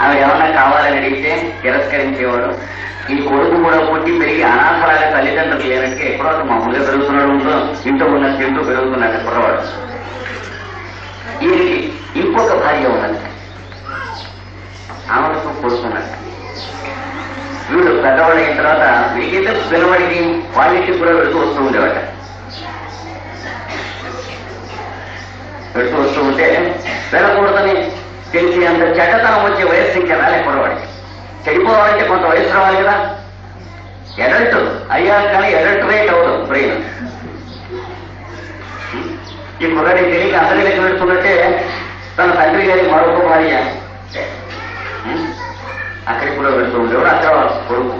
ఆమె ఏమన్నా కావాలని అడిగితే తిరస్కరించేవాడు. ఈ కొడుకు కూడా పుట్టి పెరిగి అనాథలాగా తల్లిదండ్రులు లేనట్టుగా ఎక్కడో అతను మామూలుగా పెరుగుతున్నాడు ఉందో ఇంట్లో ఉన్న తింటూ పెరుగుతున్నాడు కుర్రవాడు ఈయనకి ఇంకొక భార్య ఉన్నది. ఆమెకు కొడుకున్నాడు వీడు పెద్దవాడు అయిన తర్వాత వీడికైతే పిల్లవాడికి వాళ్ళకి కూడా వెళుతూ వస్తూ ఉండేవాట. వెళుతూ వస్తూ ఉంటే వెళ్ళకూడదని తెలిసి అంత చెడ్డతనం వచ్చే వయస్సు ఇంకా రాలేకూడదు చెడిపోవాలంటే కొంత వయసు రావాలి కదా. ఎడల్ట్ అయ్యాక కానీ ఎడల్ట్ రేట్ అవుతుంది బ్రెయిన్ ఈ కుర్రడి తెలియక అందరి లెక్క పెడుతున్నట్టే తన తండ్రి గారి మరొక భార్య. అక్కడికి కూడా వెళ్తూ ఉండేవాడు అక్కడ కొడుకు.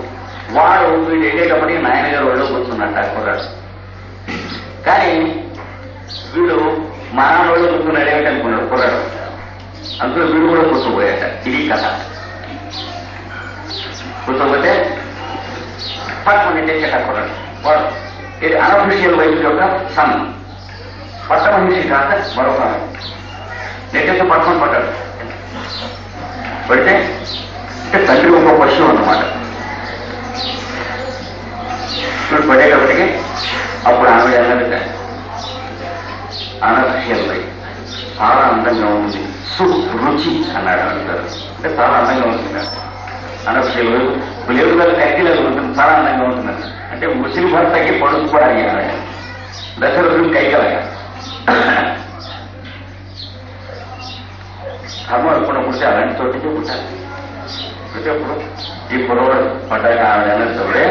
వాడు వీడు వెళ్ళేటప్పటికి నాయనగారు గారు కూర్చున్నట్ట కూర్చున్నట్టు కుర్రాడు. కానీ వీడు మా నాన్న ఒళ్ళో కూర్చున్నాడు ఏమిటనుకున్నాడు కుర్రాడు. అందులో వీడు కూడా కూర్చోబోయాట ఇది కథ కూర్చోబోతే పట్టుకుని తెచ్చాట కుర్రాడు వాడు ఇది అనఫిషియల్ వైఫ్ యొక్క సన్ పట్ట మనిషి కాక మరొక నెట్టేసి పట్టుకొని పట్టాడు పడితే అంటే తండ్రి ఒక పశువు అన్నమాట ఇప్పుడు పడేటప్పటికి అప్పుడు ఆమె అన్నది అనఫిషియల్ వైఫ్ చాలా అందంగా ఉంది సురుచి అన్నారు అంటారు అంటే చాలా అందంగా ఉంటుంది అనఫిషియల్ వైఫ్ లేదు కదా ఉంటుంది చాలా అందంగా ఉంటుంది అంటే ముస్లిం భర్తకి పడుకోవాలి అన్నాడు దశరథుడికి కైగలగా కర్మ ఇప్పుడు అలాంటి చోటికి పుట్టాలి ప్రతిప్పుడు ఈ కురవాడు పడ్డాక ఆవిడ అన్నప్పుడే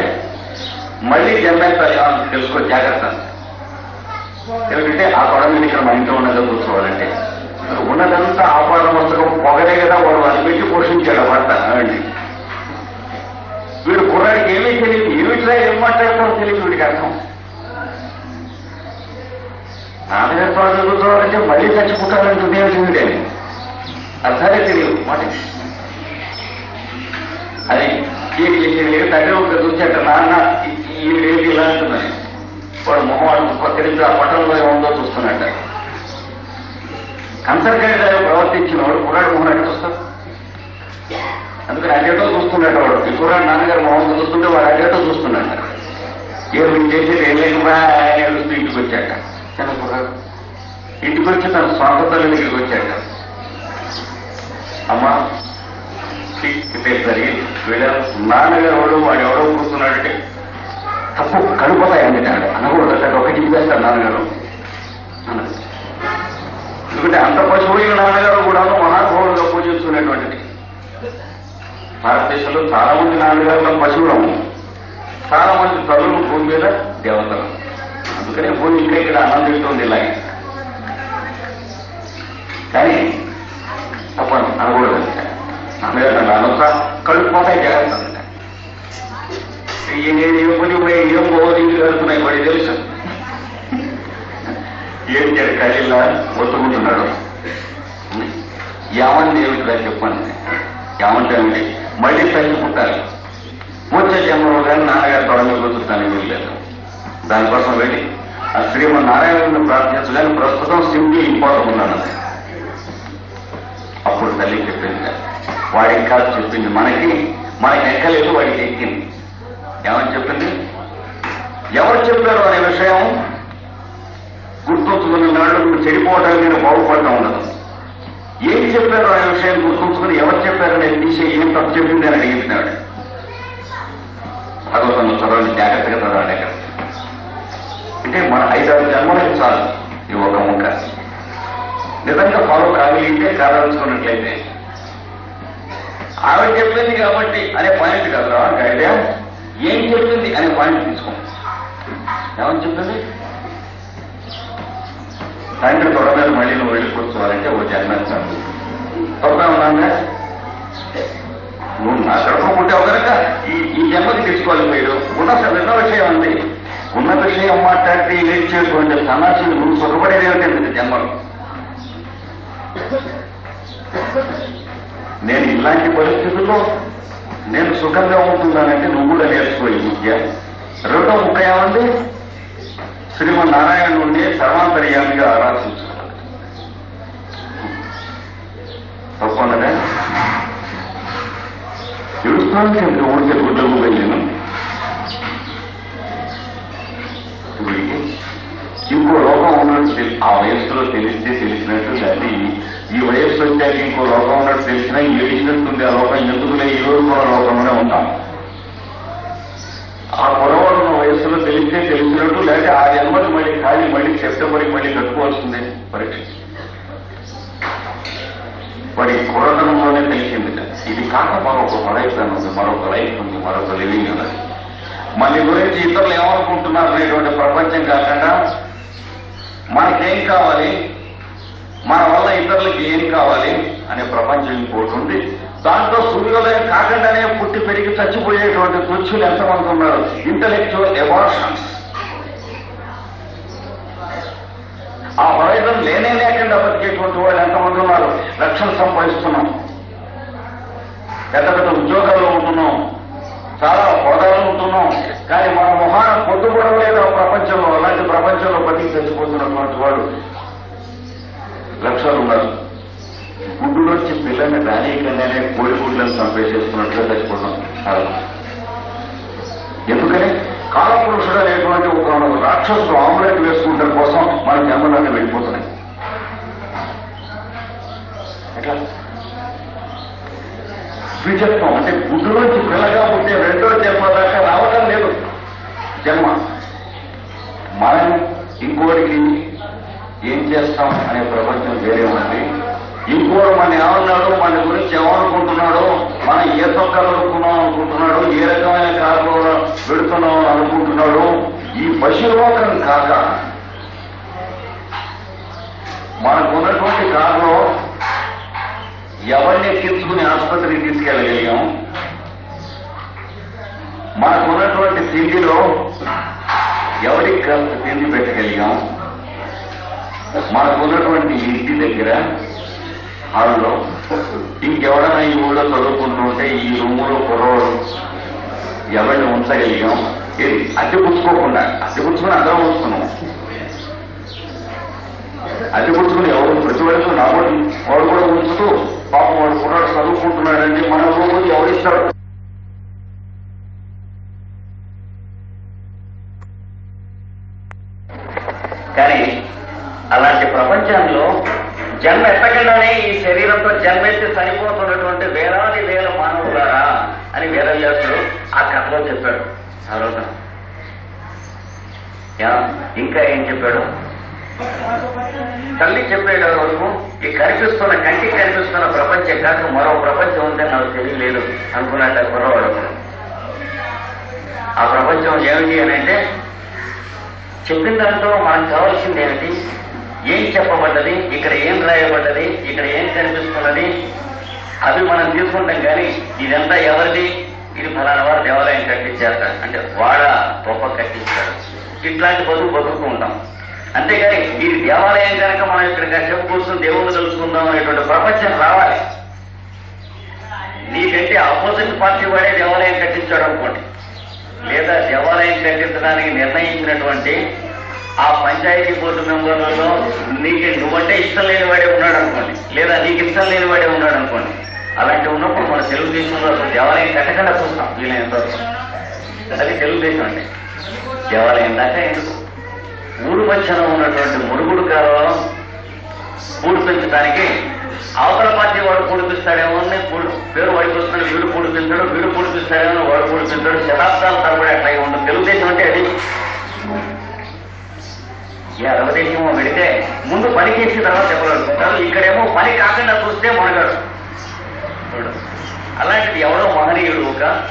మళ్ళీ జన్మేస్తాం తెలుసుకో జాగ్రత్త ఎందుకంటే ఆ పొడ మీద ఇక్కడ మా ఇంట్లో ఉన్నదో కూర్చోవాలంటే ఉన్నదంతా ఆ పడం పుస్తకం పొగలే కదా వాడు అది పెట్టి పోషించాడు భర్త అవండి వీడు కుర్రాడికి ఏమీ తెలియదు ఏమిట్లా ఏం మాట్లాడతారో తెలియదు వీడికి అర్థం నాన్నగారి చదువుకోవాలంటే మళ్ళీ చచ్చిపోతానంటుంది ఏమిటి అర్థాలే తెలియదు మాట అది ఈ తండ్రి ఒక చూచాక నాన్న ఈ రేపు ఇలా అంటున్నాను వాడు మొహం వాడు పక్కరించి ఆ పట్టణంలో ఏముందో చూస్తున్నట్ట కంసర్గడ్డ ప్రవర్తించిన వాడు కుర్రాడు మొహం ఎక్కడ చూస్తాడు అందుకని అడ్డేటో చూస్తున్నాడు వాడు ఈ కుర్రాడు నాన్నగారు మొహం చూస్తుంటే వాడు అడ్డేటో చూస్తున్నాడు. ఏ మీరు చేసేది ఏం లేకుండా ఏడుస్తూ ఇంటికి వచ్చాక చిన్న కుర్రాడు. ఇంటికి వచ్చి తన స్వాగతాల దగ్గరికి వచ్చాక అమ్మా ఇదే జరిగింది వీళ్ళ నాన్నగారు ఎవడు వాడు ఎవడో కూర్చున్నాడంటే తప్పు కడుపుతాయి అందుకంటే అనకూడదు అక్కడ ఒక చెప్పేస్తాడు నాన్నగారు. అన్నది ఎందుకంటే అంత పశువులైన నాన్నగారు కూడా మహానుభావులుగా పూజిస్తున్నటువంటిది భారతదేశంలో చాలా మంది నాన్నగారు పశువులము చాలా మంది తల్లులు భూమి మీద దేవతలు అందుకనే భూమి ఇంకా ఇక్కడ ఆనందిస్తుంది ఇలాగే కానీ తప్పను అనకూడదు నాన్నగారు నన్ను అనొచ్చా కళ్ళు పోతాయి జాగ్రత్త ఏం పోయి ఏం పోవాలి ఇంటికి వెళ్తున్నాయి వాడి తెలుసు ఏం చేయాలి? కళ్ళిల్లా ఒత్తుకుంటున్నాడు ఏమని ఏమిటిరా చెప్పండి. ఏమంటే మళ్ళీ తల్లి పుట్టాలి. వచ్చే జన్మలో కానీ నాన్నగారు తొడమి కూర్చుంటాను వీల్లేదు దానికోసం వెళ్ళి ఆ శ్రీమన్ నారాయణను ప్రార్థించగానే ప్రస్తుతం సింగిల్ ఇంపార్టెంట్ ఉన్నాను అప్పుడు తల్లి చెప్పింది వాడికి కాదు చెప్పింది మనకి మనకి ఎక్కలేదు వాడికి ఎక్కింది. ఏమని చెప్పింది ఎవరు చెప్పారు అనే విషయం గుర్తుంచుకున్న నాళ్ళు నువ్వు చెడిపోవడానికి నేను బాగుపడతా ఉండదు ఏం చెప్పారు ఆ విషయం గుర్తుంచుకుని ఎవరు చెప్పారు నేను తీసే ఏం తప్పు చెప్పింది అని అడిగినాడు. భగవతంలో చదవండి జాగ్రత్తగా చదవండి అక్కడ అంటే మన ఐదారు జన్మలకు చాలు ఈ ఒక ముక్క. నిజంగా ఫాలో కాగలిగితే కాదలుచుకున్నట్లయితే. ఆవిడ చెప్పింది కాబట్టి అనే పాయింట్ కదా ఐడియా? ఏం చెప్పింది అనే పాయింట్ తీసుకో. ఏమని చెప్పింది? తండ్రి తొడ మీద మళ్ళీ నువ్వు వెళ్ళి ఓ జన్మించాలి తొడమే ఉన్నాగా నువ్వు నా కడుపుకుంటావు కనుక ఈ ఈ జన్మకి తీసుకోవాలి మీరు. ఉన్న విన్న విషయం ఉంది ఉన్న విషయం మాట్లాడితే ఏం లేచేటువంటి సన్నాసిని నువ్వు సుఖపడేది ఏమిటంటే జన్మలు? నేను ఇలాంటి పరిస్థితుల్లో నేను సుఖంగా ఉంటున్నానంటే నువ్వు కూడా నేర్చుకో ఈ విద్య. రెండో ముక్క ఏమంది శ్రీమన్నారాయణుడిని సర్వాంతర్యామిగా ఆరాధించారు. తప్పన్నదే తెలుసుకోవాలంటే ఊరికే గుడ్డకు వెళ్ళాను. ఇంకో లోకం ఉన్నట్టు ఆ వయస్సులో తెలిస్తే తెలిసినట్టు అది ఈ వయస్సు వచ్చాక ఇంకో లోకం ఉన్నట్టు తెలిసినా ఏడిచినట్టుంది ఆ లోకం. ఎందుకులే ఈ రోజు కూడా లోకంలోనే ఉంటాం. ఆ పొరవాడు వయసులో వయస్సులో తెలిస్తే తెలిసినట్టు లేకపోతే ఆ జన్మలు మళ్ళీ ఖాళీ మళ్ళీ సెప్టెంబర్కి మళ్ళీ కట్టుకోవాల్సిందే పరీక్ష వాడి కురతనంలోనే తెలిసింది ఇది కాక మరొక ప్రయత్నం ఉంది మరొక లైఫ్ ఉంది మరొక లివింగ్ ఉంది. మన గురించి ఇతరులు ఏమనుకుంటున్నారు అనేటువంటి ప్రపంచం కాకుండా మనకేం కావాలి? మన వల్ల ఇతరులకి ఏం కావాలి? అనే ప్రపంచం ఇంకోటి ఉంది. దాంట్లో సూర్యోదయం కాకుండానే పుట్టి పెరిగి చచ్చిపోయేటువంటి తుచ్చులు ఎంతమంది ఉన్నారు ఇంటలెక్చువల్ ఎమోషన్స్ ఆ హొరైజన్ లేనే లేకుండా బతికేటువంటి వాళ్ళు ఎంతమంది ఉన్నారు లక్షలు సంపాదిస్తున్నాం. పెద్ద పెద్ద ఉద్యోగాల్లో ఉంటున్నాం. చాలా హోదాలో ఉంటున్నాం. కానీ మన మొహాన పొద్దుపడలేదు ఆ ప్రపంచంలో. అలాంటి ప్రపంచంలో బతికి చచ్చిపోతున్నటువంటి వాడు లక్షలు ఉన్నారు. గుడ్డులోంచి పిల్లని రానీయకుండానే కోడి గుడ్లను చంపేసేసుకున్నట్లుగా చచ్చిపోతాం చాలా ఎందుకని? కాలపురుషుడు అనేటువంటి ఒక రాక్షసుడు ఆమ్లెట్ వేసుకుంటాం కోసం మన జన్మలన్నీ వెళ్ళిపోతున్నాయి. ఎట్లా? ద్విజత్వం అంటే గుడ్డులోంచి పిల్లగా పుట్టే రెండో జన్మ దాకా రావడం లేదు. జన్మ. మనం ఇంకోటికి ఏం చేస్తాం అనే ప్రపంచం వేరే ఉంది. ఇంకోడు మన ఏమన్నాడు? మన గురించి ఏమనుకుంటున్నాడో? మనం ఏ తొక్కలు అనుకున్నాం ఏ రకమైన కారులో పెడుతున్నాం అనుకుంటున్నాడు? ఈ పశులోకం కాక మనకున్నటువంటి కారులో ఎవరిని ఎక్కించుకుని ఆసుపత్రికి తీసుకెళ్ళగలిగాం? మనకున్నటువంటి తిండిలో ఎవరికి తిండి పెట్టగలిగాం? మనకున్నటువంటి ఇంటి దగ్గర హాల్లో ఇంకెవడన్నా ఈ ఊళ్ళో చదువుకుంటుంటే ఈ రూములో కుర్రోడు ఎవరిని ఉంచగలిగాం? ఏది? అద్దె పుచ్చుకోకుండా. అద్దె పుచ్చుకుని అందరం ఉంచుకున్నాం. అద్దె పుచ్చుకుని ఎవరు? ప్రతి వాడికి నా వాడు కూడా ఉంచుతూ పాపం వాడు కుర్రాడు చదువుకుంటున్నాడండి మన రూములు ఎవరిస్తారు కానీ అలాంటి ప్రపంచంలో జన్మ ఎత్తకుండానే జన్మెత్తి చనిపోతున్నటువంటి వేలాది వేల మానవులారా అని వేదవ్యాసుడు ఆ కథలో చెప్పాడు. తర్వాత ఇంకా ఏం చెప్పాడు? తల్లి చెప్పేట వరకు ఈ కనిపిస్తున్న కంటికి కనిపిస్తున్న ప్రపంచం కాక మరో ప్రపంచం ఉందని నాకు తెలియలేదు అనుకున్నట్టు కుర్రవాడు ఆ ప్రపంచం ఏమిటి అని అంటే చెప్పిన దాంట్లో మనకు కావాల్సింది ఏమిటి? ఏం చెప్పబడ్డది? ఇక్కడ ఏం రాయబడ్డది? ఇక్కడ ఏం కనిపిస్తున్నది? అవి మనం తీసుకుంటాం కానీ ఇదంతా ఎవరిది? ఇది ఫలానా వారు దేవాలయం కట్టించారట అంటే వాడ గొప్ప కట్టించాడు. ఇట్లాంటి బతుకు బతుకుతూ ఉంటాం. అంతేగాని ఈ దేవాలయం కనుక మనం ఇక్కడ కాసేపు కూర్చొని దేవుణ్ణి తెలుసుకుందాం అనేటువంటి ప్రపంచం రావాలి. నీకంటే ఆపోజిట్ పార్టీ వాడే దేవాలయం కట్టించాడు అనుకోండి. లేదా దేవాలయం కట్టించడానికి నిర్ణయించినటువంటి ఆ పంచాయతీ బోర్డు మెంబర్లలో నీకు నువ్వంటే ఇష్టం లేని వాడే ఉన్నాడు అనుకోండి. లేదా నీకు ఇష్టం లేని వాడే ఉన్నాడు అనుకోండి. అలాంటి ఉన్నప్పుడు మన తెలుగుదేశంలో అసలు దేవాలయం కట్టకుండా చూస్తాం. వీలైనంత వరకు. అది తెలుగుదేశం అండి. దేవాలయం దాకా ఎందుకు? ఊరు మధ్యన ఉన్నటువంటి మురుగుడు కాలం పూడిపించడానికి అవతల పార్టీ వాడు పూడిపిస్తాడేమో అని పేరు వాడికి వీడు పూడిపించాడు వీడు పూడిపిస్తాడేమో వాడు పూడిపించాడు శతాబ్దాల తరబడి అట్లాగే ఉండదు తెలుగుదేశం అంటే అది. ఈ అరవదేశం పెడితే ముందు పని చేసిన తర్వాత చెప్పగలుగుతుంటారు ఇక్కడేమో పని కాకుండా చూస్తే మొనగాడు చూడు. అలాంటిది ఎవరో మహనీయుడు ఒక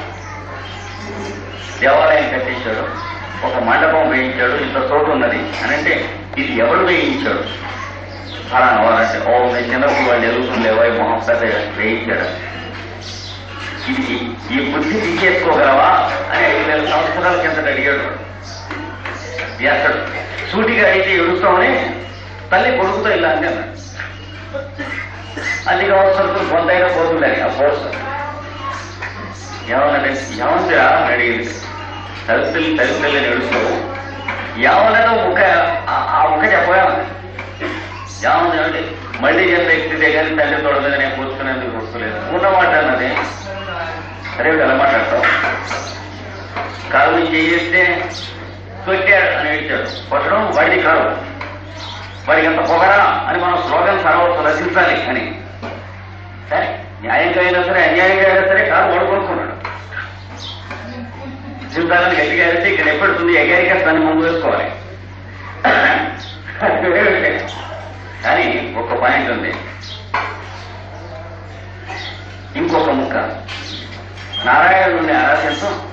దేవాలయం కట్టించాడు. ఒక మండపం వేయించాడు. ఇంత చోటు ఉన్నది. అని అంటే ఇది ఎవరు వేయించాడు? అలా వారంటే ఓ నేను చిన్నప్పుడు వాళ్ళు ఎదుగుతుండేవో మొహం పెద్ద వేయించాడు. ఇది ఈ బుద్ధి తీసేసుకోగలవా? అని ఐదు వేల సంవత్సరాల కింద అడిగాడు. చేస్తాడు. సూటిగా అయితే ఎడుస్తామని తల్లి కొడుకుతో ఇలా అంది అన్నాడు. అది అవసరం కొంతైనా పోతుండే ఆ పోస్ట్ ఏమన్నాడు ఏమందిరా అని అడిగింది. తలుపుల్ని తలుపుల్ని నడుస్తావు ఏమన్నాడు ఒక ఆ- ఆ చెప్పగా ఏమన్నా అంటే మళ్ళీ ఎంత ఎక్కితే కానీ తల్లి తొడదని నేను కూర్చునేందుకు కూర్చోలేదు ఉన్నమాట అన్నది. రేపు ఎలా మాట్లాడతావు? కాదు నుంచి చేస్తే కొట్టాడు అని ఏడ్చాడు కొట్టడం వాడిది కాదు. వాడికి ఎంత పొగరా అని మనం స్లోగన్ సరవచ్చు రచించాలి అని. సరే న్యాయంగా అయినా సరే అన్యాయంగా అయినా సరే కాదు వాడు కొనుక్కున్నాడు రచించాలని గట్టిగా అయితే ఇక్కడ ఎప్పటిస్తుంది ఎగారిగా దాన్ని ముందు వేసుకోవాలి. కానీ ఒక పాయింట్ ఉంది. ఇంకొక ముక్క. నారాయణ నుండి ఆరాధించం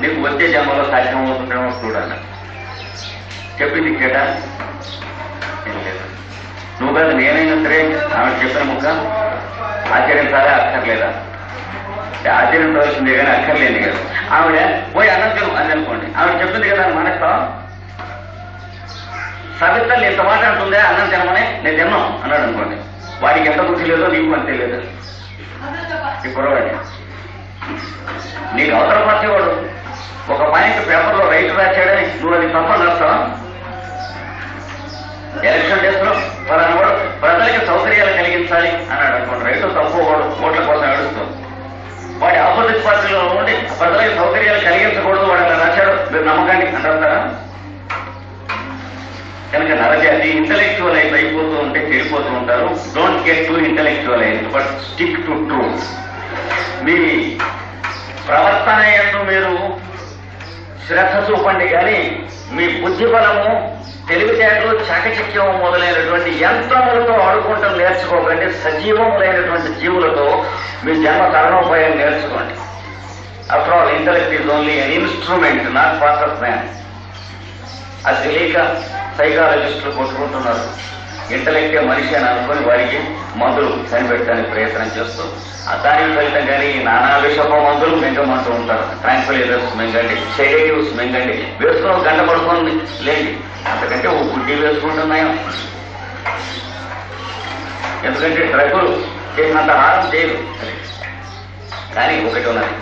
నీకు వచ్చే జన్మలో సాధ్యం అవుతుందేమో చూడాలి. చెప్పింది కేట? నువ్వు కాదు నేనైనా సరే ఆమె చెప్పిన ముక్క ఆచరించాలా అక్కర్లేదా? అంటే ఆచరించవలసిందే కానీ అక్కర్లేదు కదా. ఆవిడ పోయి అనంతరం అని అనుకోండి. ఆవిడ చెప్పింది కదా అని మనస్తాం నేను ఎంత మాట అంటుందే అన్నం తినమని నేను తిన్నాం అన్నాడు అనుకోండి. వాడికి ఎంత బుద్ధి లేదో నీకు అంతే లేదు. ఈ కురవాడి నీకు అవతల పచ్చేవాడు ఒక పాయింట్ పేపర్లో రైతు రాశాడని నువ్వు అది తప్ప నడుస్తావా ఎలక్షన్ డేస్ పలానా వాడు ప్రజలకి సౌకర్యాలు కలిగించాలి అన్నాడు అనుకోండి. రైతు తక్కువ వాడు ఓట్ల కోసం అడుగుతాం వాడి ఆపోజిట్ పార్టీలో ఉండి ప్రజలకి సౌకర్యాలు కలిగించకూడదు వాడు అలా రాశాడు. మీరు నమ్మకాన్ని అంటారా? కనుక నరజాతి ఇంటలెక్చువలైజ్ అయిపోతూ ఉంటే చెడిపోతూ ఉంటారు. Don't get to intellectualise but stick to truth మీ ప్రవర్తన ఎందు మీరు శ్రద్ధ చూపండి కానీ మీ బుద్ధి బలము తెలివితేటలు చాకచక్యం మొదలైనటువంటి యంత్రములతో ఆడుకుంటాం నేర్చుకోకండి. సజీవములైనటువంటి జీవులతో మీ జన్మ తరణోపాయం నేర్చుకోండి. After all intellect is only an instrument not part of man అది తెలియక సైకాలజిస్టులు కొట్టుకుంటున్నారు. ఇంటలెక్టే మనిషి అని అనుకుని వారికి మందులు కనిపెట్టడానికి ప్రయత్నం చేస్తూ. ఆ దానికి ఫలితం కానీ ఈ నానా విషప మందులు మింగమంటూ ఉంటారు. ట్రాంక్విలైజర్స్ మింగండి సెడేటివ్స్ మింగండి. వేసుకుని గంట పడుకోండి లేండి. అంతకంటే ఓ గుడ్డి వేసుకుంటున్నాయో. ఎందుకంటే డ్రగ్గులు చేసినంత హారం చేయదు కానీ ఒకటి ఉన్నది.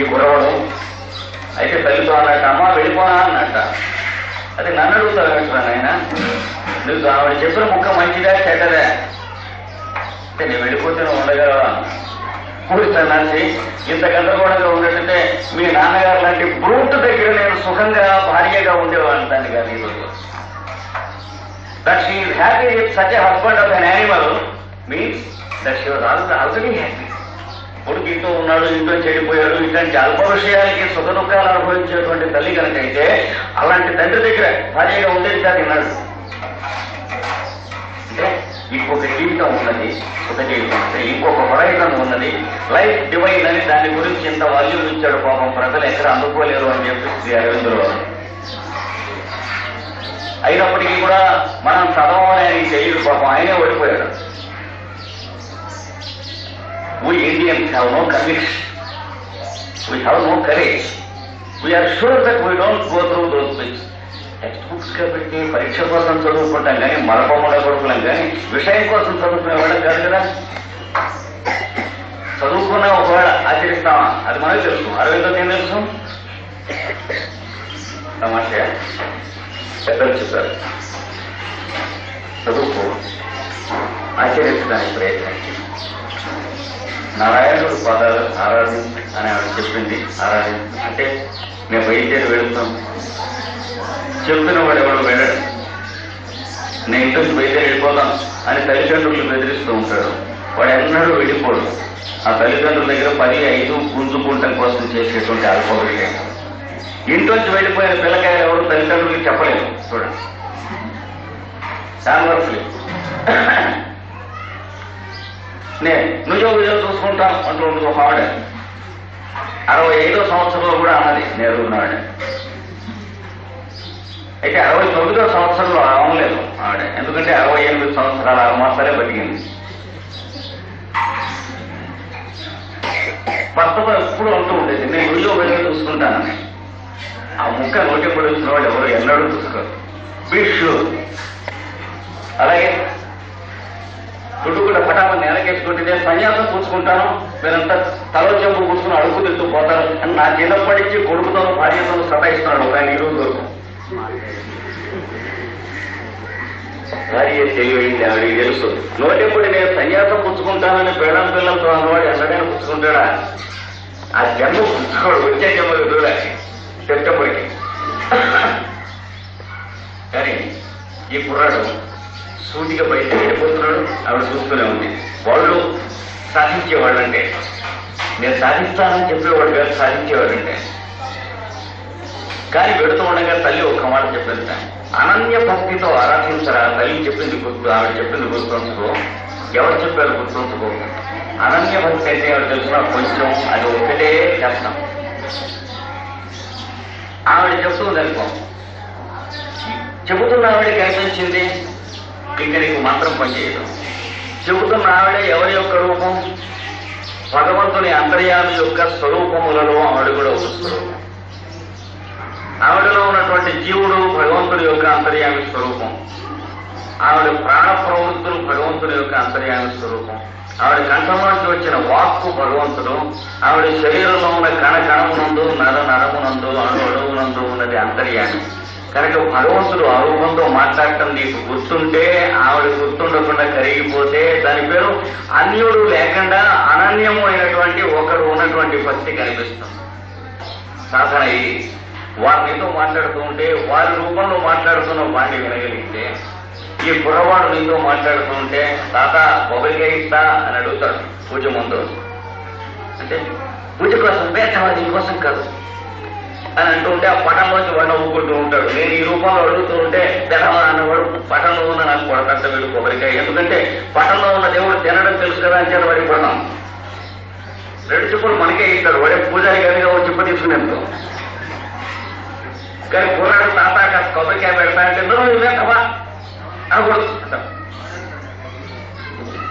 ఈ గురవడం అయితే తల్లితో అన్నట్ట అమ్మ వెళ్ళిపోనా అన్నట్ట. అది నన్ను అడుగుతారు ఏంట్రా నాయన. నువ్వు ఆవిడ చెప్పిన ముక్క మంచిదా చెడ్డదా. అంటే నేను వెళ్ళిపోతే నువ్వు ఉండగలవా? కూర్చున్నాసి ఇంత గందరగోళంగా ఉన్నట్టుంటే మీ నాన్నగారు లాంటి బ్రూట్ దగ్గర నేను సుఖంగా భార్యగా ఉండేవాడిని దాన్ని కాదు ఈరోజు that she happy with such husband of an animal means that she was already happy కొడుకు ఇంట్లో ఉన్నాడు ఇంట్లో చెడిపోయాడు. ఇట్లాంటి అల్ప విషయాలకి సుఖ దుఃఖాలు అనుభవించేటువంటి తల్లి కనుకైతే అలాంటి తండ్రి దగ్గర భార్యగా ఉండేది కాదు అంటే ఇంకొక జీవితం ఉన్నది సుఖ జీవితం అంటే ఇంకొక హొరైజన్ ఉన్నది లైఫ్ డివైన్ అని దాని గురించి ఇంత వాల్యూ ఇచ్చాడు పాపం ప్రజలు ఎక్కడ అందుకోలేరు అని చెప్పి శ్రీ అరవిందులో అయినప్పటికీ కూడా మనం చదవమని ఆయన తెలియదు పాపం ఆయనే ఓడిపోయాడు We Indians have no conviction. We have no courage. We are sure that we don't go through those things. Text books కాబట్టి పరీక్ష కోసం చదువుకుంటాం కానీ మరపమ్మడ కొడుకులం కానీ విషయం కోసం చదువుకునేవాళ్ళం కాదు కదా. చదువుకున్న ఒకవేళ ఆచరిస్తామా? అది మనకు తెలుసు. అరవిందో ఏం తెలుసు? సమస్య పెద్దలు చెప్పారు. చదువుకో. ఆచరించడానికి ప్రయత్నించి నారాయణుడు పదాలు ఆరాధించు అని ఆవిడ చెప్పింది. ఆరాధించు. అంటే మేము బయలుదేరి వెళ్తాం చెప్పిన వాడు ఎవడు వెళ్ళడు నేను ఇంటి బయట బయలుదేరి అని తల్లిదండ్రులు బెదిరిస్తూ ఉంటాడు వాడు ఎన్నడూ వెళ్ళిపోడు. ఆ తల్లిదండ్రుల దగ్గర పది ఐదు గుంజుకుంటం కోసం చేసేటువంటి అల్ప ఇంట్లోంచి వెళ్ళిపోయిన పిల్లకాయలు ఎవరు తల్లిదండ్రులకి చెప్పలేము చూడండి. కాన్వర్స్లీ నేను నువ్వు ఉద్యోగం చూసుకుంటాను అంటూ ఉంటుంది ఒక ఆవిడ. అరవై ఐదో సంవత్సరంలో కూడా అన్నది నేను అయితే అరవై తొమ్మిదో సంవత్సరంలో అవలేదు ఆవిడ. ఎందుకంటే అరవై ఎనిమిది సంవత్సరాల ఆరు మాసాలే బతికింది. భర్తతో ఎప్పుడు అంటూ ఉండేది. నేను నువ్వు వెళ్ళి చూసుకుంటానని ఆ ముక్క నోటి పడి వచ్చిన వాళ్ళు ఎవరు ఎన్నడూ చూసుకోరు. బీ అలాగే చుట్టూ కూడా పటామని నేలకేసుకుంటే నేను సన్యాసం పూసుకుంటాను మీరంతా తల చెంపు కూర్చుని అడుగు తింటూ పోతారు అని నా చిన్నప్పటి నుంచి కొడుకుతో భార్యతో సతాయిస్తున్నాడు ఒక ఆయన ఈ రోజు వరకు. భార్య తెలివైంది ఆవిడకి తెలుసు నోటెప్పుడు నేను సన్యాసం పుచ్చుకుంటానని పేడం పిల్లలతో అన్నవాడు ఎన్నడైనా పుచ్చుకుంటాడా? ఆ జన్మ పుచ్చుకోడు వచ్చే జన్మలు చూడాలి. సెప్టెంబర్కి కానీ ఈ కుర్రాడు సూటిగా బయట వెళ్ళిపోతున్నాడు ఆవిడ చూస్తూనే ఉంది. వాళ్ళు సాధించేవాళ్ళంటే. నేను సాధిస్తానని చెప్పేవాడు కాదు సాధించేవాడు అంటే కానీ పెడుతూ ఉండగా తల్లి ఒక్క మాట చెప్పింది. అనన్య భక్తితో ఆరాధించరా తల్లి చెప్పింది గుర్తు ఆవిడ చెప్పింది గుర్తుంచుకో. ఎవరు చెప్పారు గుర్తుంచుకో? అనన్య భక్తి అంటే ఎవరు తెలుసుకున్నా కొంచెం అది ఒకటే కష్టం. ఆవిడ చెప్తుంది అనుకో చెబుతున్న ఆవిడకి అనిపించింది ఇక నీకు మంత్రం పనిచేయదు. చెబుతున్న ఆవిడ ఎవరి యొక్క రూపం? భగవంతుని అంతర్యామి యొక్క స్వరూపములలో ఆవిడ కూడా ఒక స్వరూపం. ఆవిడలో ఉన్నటువంటి జీవుడు భగవంతుడి యొక్క అంతర్యామి స్వరూపం. ఆవిడ ప్రాణ ప్రవృత్తులు భగవంతుడి యొక్క అంతర్యామి స్వరూపం. ఆవిడ కంఠంలోంచి వచ్చిన వాక్కు భగవంతుడు. ఆవిడ శరీరంలో ఉన్న కణ కణమునందు నర నరమునందు అణు అణువునందు ఉన్నది అంతర్యామి. కనుక భగవంతుడు ఆ రూపంతో మాట్లాడటం నీకు గుర్తుంటే ఆవిడ గుర్తుండకుండా కరిగిపోతే దాని పేరు అన్యుడు లేకుండా అనన్యము అయినటువంటి ఒకడు ఉన్నటువంటి భక్తి కనిపిస్తుంది. సాధన ఇది. వారు నీతో మాట్లాడుతూ ఉంటే వారి రూపంలో మాట్లాడుతున్న వాడిని వినగలిగితే ఈ కుర్రవాడు నీతో మాట్లాడుతూ ఉంటే తాత కొబ్బరికాయ ఇస్తా అని అడుగుతాడు పూజ ముందు అంటే పూజ కోసం వేచవా నీకోసం కాదు అని అంటూ ఉంటే ఆ పటంలోంచి వాడు నవ్వుకుంటూ ఉంటాడు. నేను ఈ రూపంలో అడుగుతూ ఉంటే పెదవా అన్నవాడు పటంలో ఉన్న నాకు కొడకంట వీడు కొబ్బరికాయ ఎందుకంటే పటంలో ఉన్న దేవుడు తినడం తెలుసు కదా అని చేత వాడికి కొడతాం రెండు చెప్పులు మనకే ఇస్తాడు. వాడే పూజారి గారిగా ఒక చెప్పు తీసుకునేందుకు. కానీ కుర్రాడు తాత కాస్త కొబ్బరికాయ పెడతా అంటే నువ్వు ఇవేంటవా అనకూడదు.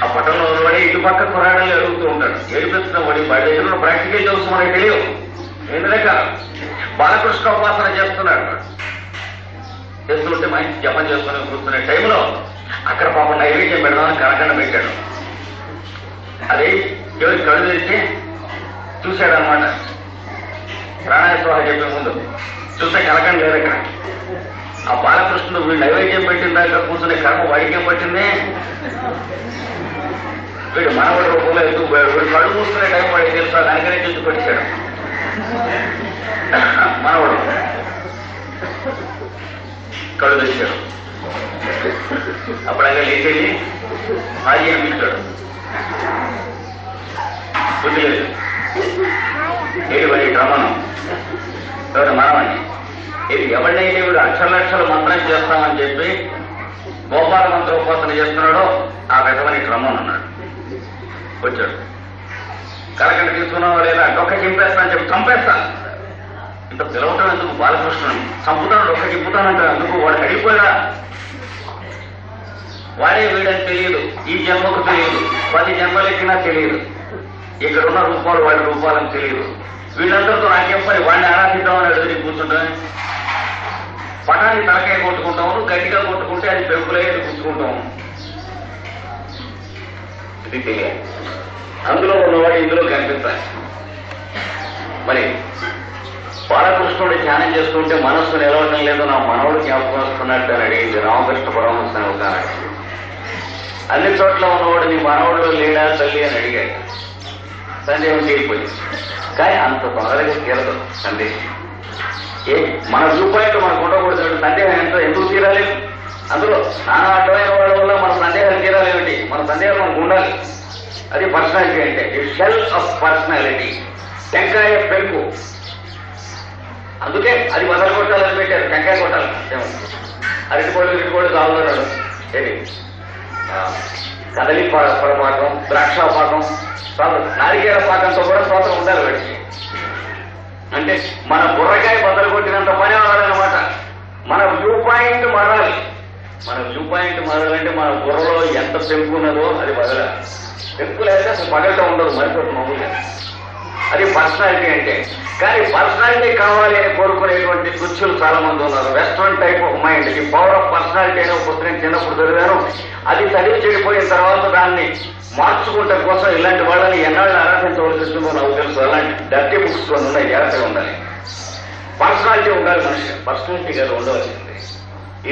ఆ పట్టణంలో ఉన్నవాడే ఇటు పక్క కుర్రాడని అడుగుతూ ఉంటాడు. ఏడిపిస్తున్న వాడి వాడి దగ్గర ప్రాక్టికల్ జోక్స్ మనకి తెలియవు ఎందుకంటే బాలకృష్ణ ఉపాసన చేస్తున్నాడు చేస్తుంటే మంచి జపం చేసుకుని కూర్చునే టైంలో అక్కడ పాపం నైవేద్యం పెడదామని కనకండ పెట్టాడు. అది ఎవరి కళ్ళు తెచ్చి చూశాడనమాట ప్రాణాయ స్వాహ చెప్పే ముందు. చూస్తే కలకం లేదు ఇక్కడ. ఆ బాలకృష్ణుడు వీళ్ళు నైవేద్యం పెట్టిన దాకా కూర్చునే కర్మ వాడికే పట్టింది. వీడు మనవాడు రూపంలో ఎందుకు పోయాడు. వీడు కళ్ళు కూర్చునే టైం వాడికి తెలుసా. దానికనే చూసి కొట్టించాడు. మనవడు. కళ్ళు తెచ్చాడు అప్పుడు అక్కడ లేచేది హాయి అనిపించాడు. బుద్ధి లేదు. ఏడు మరి రమణం ఎవరు మనమని. ఇది ఎవరినైతే వీడు లక్షలు మంత్రం చేస్తామని చెప్పి గోపాల మంత్రోపాసన చేస్తున్నాడో ఆ విధమని క్రమం అన్నాడు. వచ్చాడు. కలకండ తీసుకున్నావా లేదా? డొక్క చింపేస్తానని చెప్పి చంపేస్తాను ఇంత పిలవటం ఎందుకు? బాలకృష్ణుని. చంపుతాను డొక్క చింపుతానంటే. అందుకు వాడు అడిగిపోయాడా వాడే వీడని తెలియదు. ఈ జన్మకు తెలియదు. పది జన్మలెక్కినా తెలియదు. ఇక్కడ ఉన్న రూపాలు వాడి రూపాలని తెలియదు. వీళ్ళందరితో నాకేం పని? వాడిని ఆరాధిద్దామని అడిగి కూర్చుంటాను పటాన్ని తలకాయ కొట్టుకుంటాము గట్టిగా కొట్టుకుంటే అది పెంపులే కూర్చుకుంటాము ఇది తెలియాలి అందులో ఉన్నవాడు ఇందులో కనిపిస్తాయి మరి బాలకృష్ణుడు ధ్యానం చేస్తుంటే మనస్సు నిలవటం లేదు నా మనవుడు జ్ఞాపకం వస్తున్నట్టు అని అడిగింది రామకృష్ణ పరమహంస అని ఒక అన్ని చోట్ల ఉన్నవాడు నీ మనవుడు లేడా తల్లి? అని అడిగాడు. సందేహం చేయకపోయింది కానీ అంత తొందరగా తీరదు సందేహం. ఏ మన వ్యూ పాయింట్ మనకు ఉండకూడదు. సందేహం ఎంత ఎందుకు తీరాలి? అందులో నానా అడ్డమైన వాళ్ళ వల్ల మన సందేహాలు తీరాలేమిటి మన సందేహాలు మనకు ఉండాలి. అది పర్సనాలిటీ అంటే షెల్ ఆఫ్ పర్సనాలిటీ టెంకాయ పెంకు అందుకే అది వదలు కొట్టాలని పెట్టారు. టెంకాయ కొట్టాలి. అరటిపళ్ళు ఇరటిపళ్ళు కావాలన్నాడు. ఏది? కదలి ప- పొరపాకం ద్రాక్ష పాకం నారికేల పాకంతో కూడా స్తోత్రం ఉండాలి వాడికి. అంటే మన బుర్రకాయ బద్దలు కొట్టినంత పని అవ్వాలన్నమాట మన వ్యూ పాయింట్ మారాలి. మన వ్యూ పాయింట్ మారాలంటే మన బుర్రలో ఎంత పెంపు ఉన్నదో అది వదల పెంపు లేకపోతే అసలు పగలటం ఉండదు మనిషి మామూలుగా. అది పర్సనాలిటీ అంటే. కానీ పర్సనాలిటీ కావాలి అని కోరుకునేటువంటి కుర్చీలు చాలా మంది ఉన్నారు. వెస్ట్రన్ టైప్ ఆఫ్ మైండ్ ఈ పవర్ ఆఫ్ పర్సనాలిటీ అనే ఒక పుస్తకం చిన్నప్పుడు చదివాను. అది చదివి చెడిపోయిన తర్వాత దాన్ని మార్చుకుంటే కోసం ఇలాంటి వాళ్ళని ఎన్నాళ్ళు ఆరాధించవలసి వస్తుందో నాకు తెలుసు. అలాంటి డర్టీ బుక్స్ కొన్ని ఉన్నాయి జాగ్రత్తగా ఉండాలి. పర్సనాలిటీ ఉండాలి మనిషి పర్సనాలిటీ గారు ఉండవలసింది.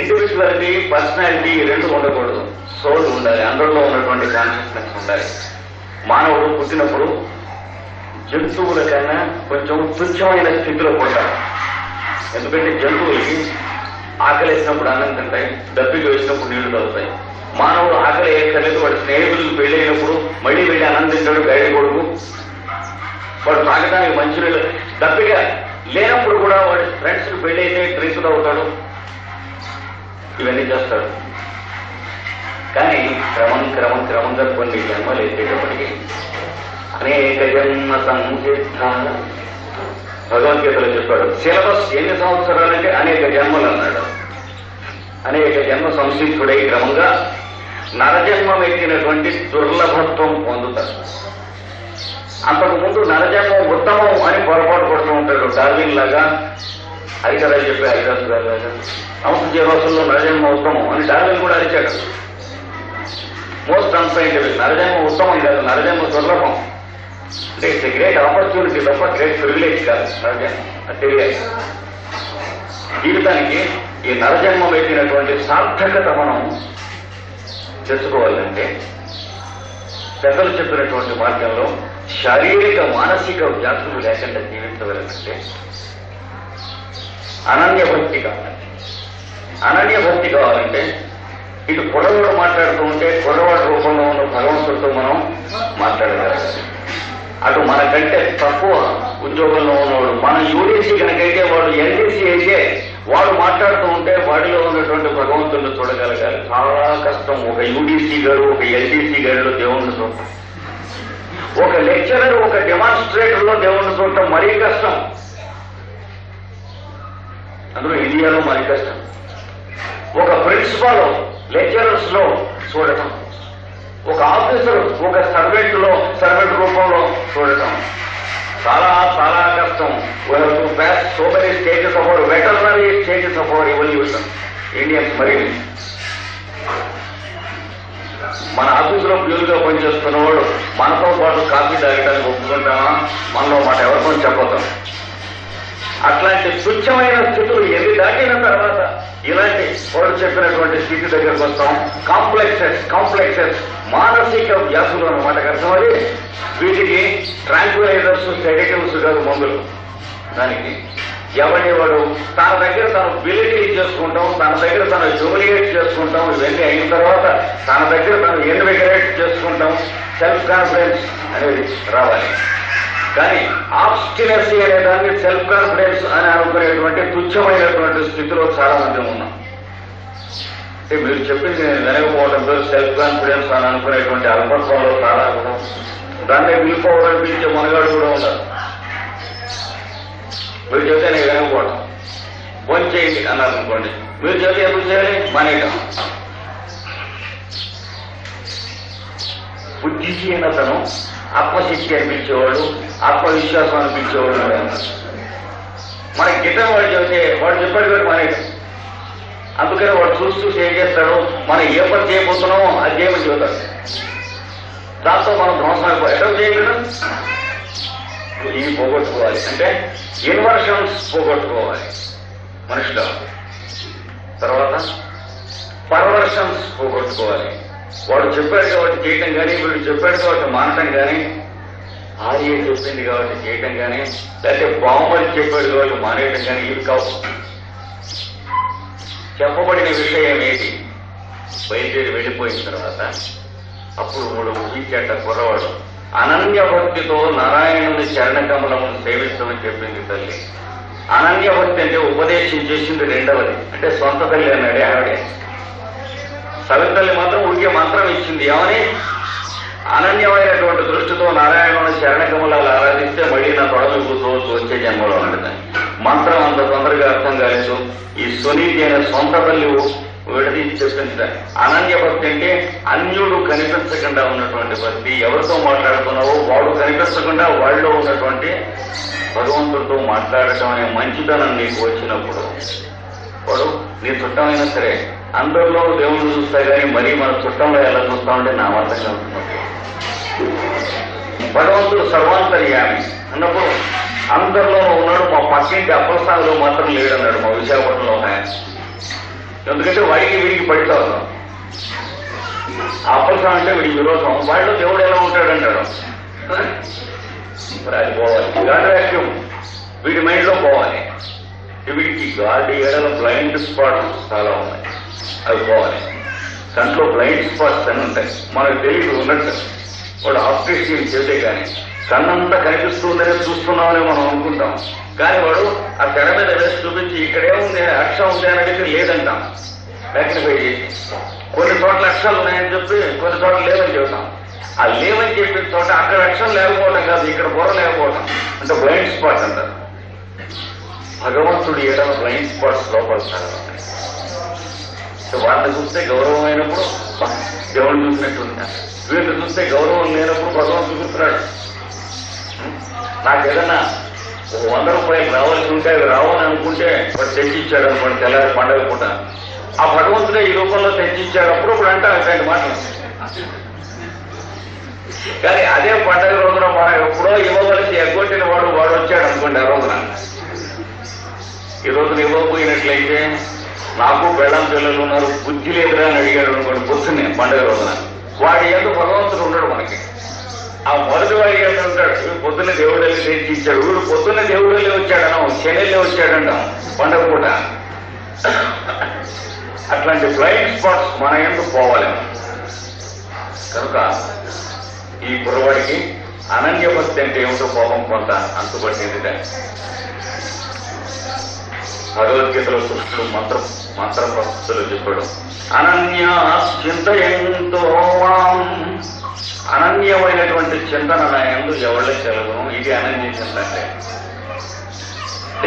ఇండివిజువాలిటీ పర్సనాలిటీ రెండు ఉండకూడదు. సోల్ ఉండాలి. అందరిలో ఉన్నటువంటి కాన్షియస్నెస్ ఉండాలి. మానవుడు పుట్టినప్పుడు జంతువుల కన్నా కొంచెం తుచ్చమైన స్థితిలో ఉంటారు ఎందుకంటే జంతువులకి ఆకలి వేసినప్పుడు అన్నం తింటాయి దప్పికి వేసినప్పుడు నీళ్ళు తాగుతాయి. మానవుడు ఆకలి వేయక్కర్లేదు వాడి స్నేహితులు పెళ్ళి అయినప్పుడు మళ్ళీ వెళ్ళి ఆనందించాడు గైడ్ కొడుకు. వాడు తాగడానికి మంచినీళ్ళు దప్పిగా లేనప్పుడు కూడా వాడి ఫ్రెండ్స్ పెళ్ళి అయితే అవుతాడు ఇవన్నీ చేస్తాడు. కానీ క్రమం క్రమం క్రమంగా కొన్ని జన్మలు ఎత్తేటప్పటికీ అనేక జన్మ సంసిద్ధ భగవద్గీతలో చెప్పాడు సిలబస్ ఎన్ని సంవత్సరాలంటే అనేక జన్మలు అన్నాడు. అనేక జన్మ సంసిద్ధుడై క్రమంగా నరజన్మం ఎక్కినటువంటి దుర్లభత్వం పొందుతారు అంతకుముందు నరజన్మం ఉత్తమం అని పొరపాటు పడుతూ ఉంటాడు డార్విన్ లాగా. హరికథలు చెప్పే హరిదాసు గారు లాగా. సంస్థ జీవాసుల్లో నరజన్మ ఉత్తమం అని డార్విన్ కూడా అరిచాడు. Most unscientific. నరజన్మ ఉత్తమం కాదు నరజన్మ దుర్లభం. అంటే ఇట్స్ గ్రేట్ ఆపర్చునిటీ తప్ప గ్రేట్ ప్రివిలేజ్ కాదు తెలియదు జీవితానికి ఈ నరజన్మం ఎక్కినటువంటి సార్థకత మనం తెచ్చుకోవాలంటే పెద్దలు చెప్పినటువంటి మార్గంలో శారీరక మానసిక వ్యాధులు లేకుండా జీవించగలంటే అనన్య భక్తి కావాలి. అనన్య భక్తి కావాలంటే ఇటు కుర్రవాడు మాట్లాడుతూ ఉంటే కుర్రవాడి రూపంలో ఉన్న భగవంతుడితో మనం మాట్లాడగలగాలి. అటు మనకంటే తక్కువ ఉద్యోగంలో ఉన్నవాడు. మన యూడీసీ కనుకైతే వాడు ఎన్డీసీ అయితే వాడు మాట్లాడుతూ ఉంటే వాడిలో ఉన్నటువంటి భగవంతుడిని చూడగలగాలి. చాలా కష్టం. ఒక యూడీసీ గారు ఒక ఎల్డీసీ గారిలో దేవుణ్ణి చూడటం. ఒక లెక్చరర్ ఒక డెమాన్స్ట్రేటర్లో దేవుణ్ణి చూడటం మరీ కష్టం. అందులో ఇండియాలో మరీ కష్టం. ఒక ప్రిన్సిపాల్ లెక్చరర్స్లో చూడటం. ఒక ఆఫీసర్ ఒక సర్వెంట్లో సర్వెంట్ రూపంలో చూడటం. చాలా చాలా కష్టం. To pass so many stages of our veterinary stages of our evolution Indians మరి మన ఆఫీసులో ప్యూర్గా పనిచేస్తున్నవాడు మనతో పాటు కాఫీ తాగడానికి ఒప్పుకుంటామా? మనలో మాట ఎవరికొని చెప్పతాం అట్లాంటి తుచ్చమైన స్థితులు ఎన్ని దాటిన తర్వాత ఇలాంటి వాడు చెప్పినటువంటి స్థితి దగ్గరకు వస్తాం. కాంప్లెక్సెస్ కాంప్లెక్సెస్ మానసిక వ్యాసులు అనమాట అర్థమది వీటికి ట్రాంక్విలైజర్స్ సెడేటివ్స్ కాదు మందులు. దానికి ఎవరి తన దగ్గర తను బిలిటీ చేసుకుంటాం తన దగ్గర తను జూలియేట్ చేసుకుంటాం ఇవన్నీ అయిన తర్వాత తన దగ్గర తను ఇన్విగరేట్ చేసుకుంటాం. సెల్ఫ్ కాన్ఫిడెన్స్ అనేది రావాలి. కానీ ఆబ్స్టినసీ అనే దాన్ని సెల్ఫ్ కాన్ఫిడెన్స్ అని అనుకునేటువంటి తుచ్చమైనటువంటి స్థితిలో చాలా మంది ఉన్నాం. అంటే మీరు చెప్పింది నేను వినకపోవడంతో సెల్ఫ్ కాన్ఫిడెన్స్ అని అనుకునేటువంటి అల్పత్వంలో చాలా ఉన్నాం. దాన్ని వీలుకోవడం పిలిచే మనగాడు కూడా ఉన్నారు. మీరు చెప్తే నేను వినకపోవడం. ఫోన్ చేయండి అన్నారు అనుకోండి. మీరు చెప్తే ఎందుకు చేయాలి? మానేయటం బుద్ధిహీనతను ఆత్మశక్తి అనిపించేవాడు ఆత్మవిశ్వాసం అనిపించేవాడు ఉన్నారు. మన గిట్టం వాడు చెబితే వాడు చెప్పాడు కూడా మనకి. అందుకని వాడు చూస్తూ ఏం చేస్తాడు? మనం ఏ పని చేయబోతున్నామో అది చేయమని చెబుతాడు. దాంతో మనం ధ్వంసం ఎక్కడ చేయగలం ఇవి పోగొట్టుకోవాలి. అంటే ఇన్వర్షన్స్ పోగొట్టుకోవాలి మనిషిలో. తర్వాత పర్వర్షన్స్ పోగొట్టుకోవాలి. వాడు చెప్పాడు కాబట్టి చేయటం కానీ వీడు చెప్పాడు కాబట్టి మానటం కానీ. ఆర్య చెప్పింది కాబట్టి చేయటం కానీ లేకపోతే బాహుబలి చెప్పాడు కాబట్టి మానేయటం కానీ ఇవి కావు. చెప్పబడిన విషయం ఏది? బయలుదేరి వెళ్ళిపోయిన తర్వాత అప్పుడు మూడు ఊహించేట కుర్రవాడు అనన్య భక్తితో నారాయణుని చరణకమలమును సేవిస్తామని చెప్పింది తల్లి. అనన్య భక్తి అంటే ఉపదేశం చేసింది రెండవది. అంటే సొంత తల్లి అన్నాడే ఆవిడే. సవితల్లి మాత్రం ఉడికే మంత్రం ఇచ్చింది. ఏమని? అనన్యమైనటువంటి దృష్టితో నారాయణుని చరణకమలాలు ఆరాధిస్తే మళ్ళీ నా తొడలు కూర్చోవచ్చు వచ్చే జన్మలో ఉంటుంది మంత్రం అంత తొందరగా అర్థం కాలేదు. ఈ సునీతి అనే సొంత తల్లి విడదీసి చెప్పింది అనన్య భక్తి అంటే అన్యుడు కనిపించకుండా ఉన్నటువంటి భక్తి. ఎవరితో మాట్లాడుతున్నావో వాడు కనిపించకుండా వాళ్ళలో ఉన్నటువంటి భగవంతుడితో మాట్లాడటం అనే మంచితనం నీకు వచ్చినప్పుడు వాడు నీ చుట్టమైనా సరే అందరిలో దేవుణ్ణి చూస్తా కానీ మరీ మన చుట్టంలో ఎలా చూస్తామంటే నా అర్థంగా ఉంటుంది భగవంతుడు సర్వాంతర్యామి. అన్నప్పుడు అందరిలో ఉన్నాడు మా పక్కింటి అప్పలస్థానంలో మాత్రం లేడన్నాడు మా విశాఖపట్నంలో ఆయన. ఎందుకంటే వాడికి వీడికి పడితే ఉన్నాం అప్పలస్థానం అంటే వీడికి విరోధం. వాడిలో దేవుడు ఎలా ఉంటాడంటాడు మరి అది పోవాలి. గాడ్ వాక్యూమ్ వీడి మైండ్లో పోవాలి. వీడికి గాడ్ ఏడల బ్లైండ్ స్పాట్ చాలా ఉన్నాయి. అవి పోవాలి దాంట్లో బ్లైండ్ స్పాట్స్ అని ఉంటాయి. మనకు తెలియదు ఉన్నట్టు. వాడు ఆపరేషన్ చేస్తే కానీ కన్నంతా కనిపిస్తుందనే చూస్తున్నామని మనం అనుకుంటాం. కానీ వాడు ఆ తెర మీద వేసి చూపించి ఇక్కడే ఉంది అక్షం ఉంది అని అడిగితే లేదంటాం. మ్యాగ్నిఫై చేసి కొన్ని చోట్ల అక్షరాలు ఉన్నాయని చెప్పి కొన్ని చోట్ల లేవని చెబుతాం. ఆ లేవని చెప్పిన చోట అక్కడ అక్షరం లేకపోవడం కాదు ఇక్కడ బుర్ర లేకపోవడం అంటే బ్లైండ్ స్పాట్ అంటారు. భగవంతుడు ఏదైనా బ్లైండ్ స్పాట్స్ లోపల చాలా సో వాళ్ళని చూస్తే గౌరవం అయినప్పుడు దేవుడు చూసినట్టుంది వీళ్ళు చూస్తే గౌరవం లేనప్పుడు భగవంతుడు చూస్తున్నాడు నాకు ఏదన్నా వంద రూపాయలు రావాల్సి ఉంటే అవి రావని అనుకుంటే వాడు తెచ్చిచ్చాడు అనుకోండి తెల్లారి పండగ పూట. ఆ భగవంతుడే ఈ రూపంలో తెచ్చిచ్చాడు అప్పుడు ఇప్పుడు అంటే అట్లాంటి మాట కానీ అదే పండగ రోజున మన ఎప్పుడో ఇవ్వవలసి ఎగ్గొట్టిన వాడు వాడు వచ్చాడు అనుకోండి ఆ రోజున. ఈ రోజున ఇవ్వకపోయినట్లయితే నాకు బెళ్ళం పిల్లలు ఉన్నారు బుద్ధి లేదురా అని అడిగాడు అనుకోండి పొద్దున్నే పండుగ రోజున. వాడి ఎంత భగవంతుడు ఉండడు మనకి. ఆ మొదటి వాడి ఎంత ఉంటాడు. పొద్దున్న దేవుడు వెళ్ళి తెచ్చిచ్చాడు వీడు పొద్దున్న దేవుడు వెళ్ళి వచ్చాడనం శనిలో వచ్చాడంటాం పండుగ పూట. అట్లాంటి బ్లైండ్ స్పాట్స్ మన ఎందుకు పోవాలి. కనుక ఈ కుర్రవాడికి అనన్యభక్తి అంటే ఏమిటో కోపం కొంత అంతుపట్టింది భగవద్గీతలో కృష్ణుడు మంత్ర మంత్ర ప్రస్తుతులు చెప్పాడు అనన్య అనన్యమైనటువంటి చింతన నా ఎందు ఎవళ్ళే కలగను ఇది అనన్య చింత అంటే.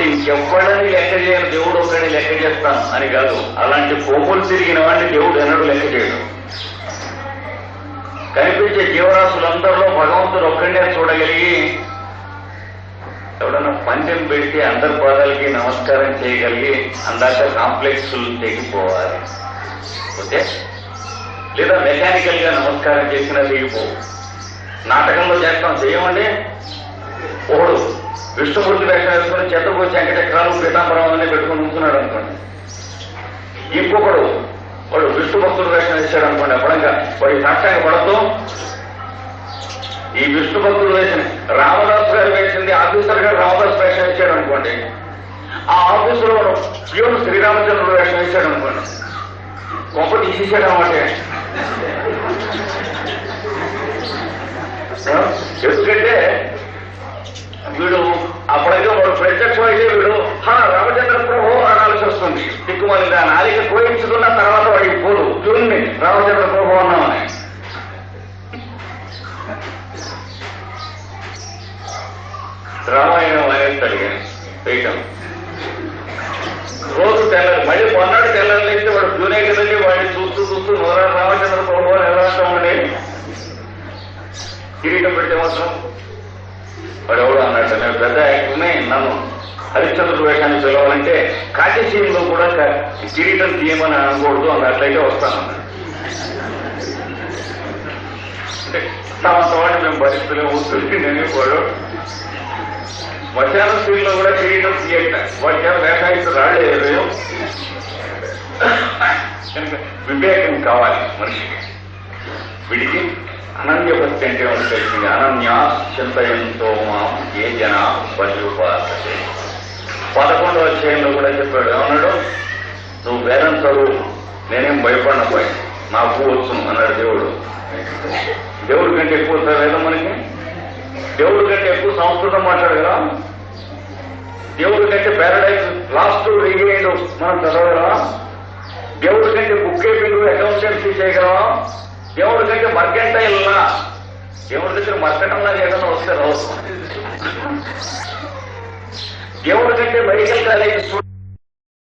ఇంకెవ్వడని లెక్క చేయాలి దేవుడు ఒక్కడిని లెక్క చేస్తాను అని కాదు. అలాంటి కోపులు తిరిగిన వాడిని దేవుడు ఎన్నడు లెక్క చేయడు. కనిపించే జీవరాశులందరిలో భగవంతుడు ఒక్కడే చూడగలిగి ఎవడన్నా పందెం పెడితే అందరి పాదాలకి నమస్కారం చేయగలిగి అందాక కాంప్లెక్స్ తెగిపోవాలి. ఓకే లేదా మెకానికల్గా నమస్కారం చేసినా తెగిపోవు. నాటకంలో చేస్తాం చేయమండి? ఓడు విష్ణుమూర్తి వేషం వేసుకుని చెత్తపోయి వెంకటచక్రాలు పీతాంబరం అనే పెట్టుకుని ఉంటున్నాడు అనుకోండి. ఇంకొకడు వాడు విష్ణు భక్తుడు వేషం వేసాడు అనుకోండి అప్పుడంగా వాడి సాక్ష్యాన్ని పడద్దు. ఈ విష్ణు భక్తుడు వేసిన రామదాసు గారు ఆఫీసర్ గారు రామదాస్ వేషం వేసాడు అనుకోండి. ఆ ఆఫీసులో వాడు ప్యూర్ శ్రీరామచంద్రుడు వేషం వేసాడు అనుకోండి. గొప్ప తీసేసాడు అన్నమాట ఎందుకంటే వీడు అప్పుడైతే వాడు ప్రత్యక్షం అయితే వీడు హా రామచంద్ర ప్రభు అనాల్సి వస్తుంది. దిక్కుమని ఆ నాలిక కోయించుకున్న తర్వాత వాడికి పోదు. చూడండి రామచంద్ర ప్రభు అన్నామని. రామాయణం అనేస్తాడు కానీ వేయటం. రోజు తెల్లారి మళ్ళీ కొన్నాడు తెల్లారి లేస్తే వాడు జూనే కదండి వాడిని చూస్తూ చూస్తూ నోరా రామచంద్ర ప్రభు అని ఎలా అంటామండి కిరీటం పెడితే మాత్రం వాడు ఎవడు అన్నట్టు నేను పెద్ద యాక్టర్నే నన్ను హరిశ్చంద్రుడు వేషాన్ని పిలవాలంటే కాకేశీయంలో కూడా కిరీటం తీయమని అనకూడదు అన్నట్లయితే వస్తాను. అంటే తమ వాడిని మేము పరిస్థితులు వస్తుంది నేను కూడా మధ్యాహ్న స్కూల్లో కూడా కిరీటం తీయట మధ్యాహ్నం చేత రాలేదు కనుక వివేకం కావాలి మనిషికి. వీడికి అనన్య భక్తి అంటే ఉంటుంది అనన్య చింతయంతో మాం ఏ జన బలిపాసే పదకొండవ అధ్యాయంలో కూడా చెప్పాడు ఏమన్నాడు? నువ్వు వేదం చదువు నేనేం భయపడిన పోయి. నాకు వచ్చును అన్నాడు దేవుడు. దేవుడి కంటే ఎక్కువ వేదం మనకి? దేవుడి కంటే ఎక్కువ సంస్కృతం మాట్లాడగలా దేవుడి కంటే పారాడైజ్ లాస్ట్ రిగేయండు మనం చదవగలమా? దేవుడి కంటే బుక్ కీపింగ్ అకౌంటెన్సీ చేయగలమా దేవుడి కంటే మర్కెంటైల్లా దేవుడి దగ్గర మర్కటంలా ఏదైనా వస్తే రావచ్చు. దేవుడి కంటే మెడికల్ కాలేజ్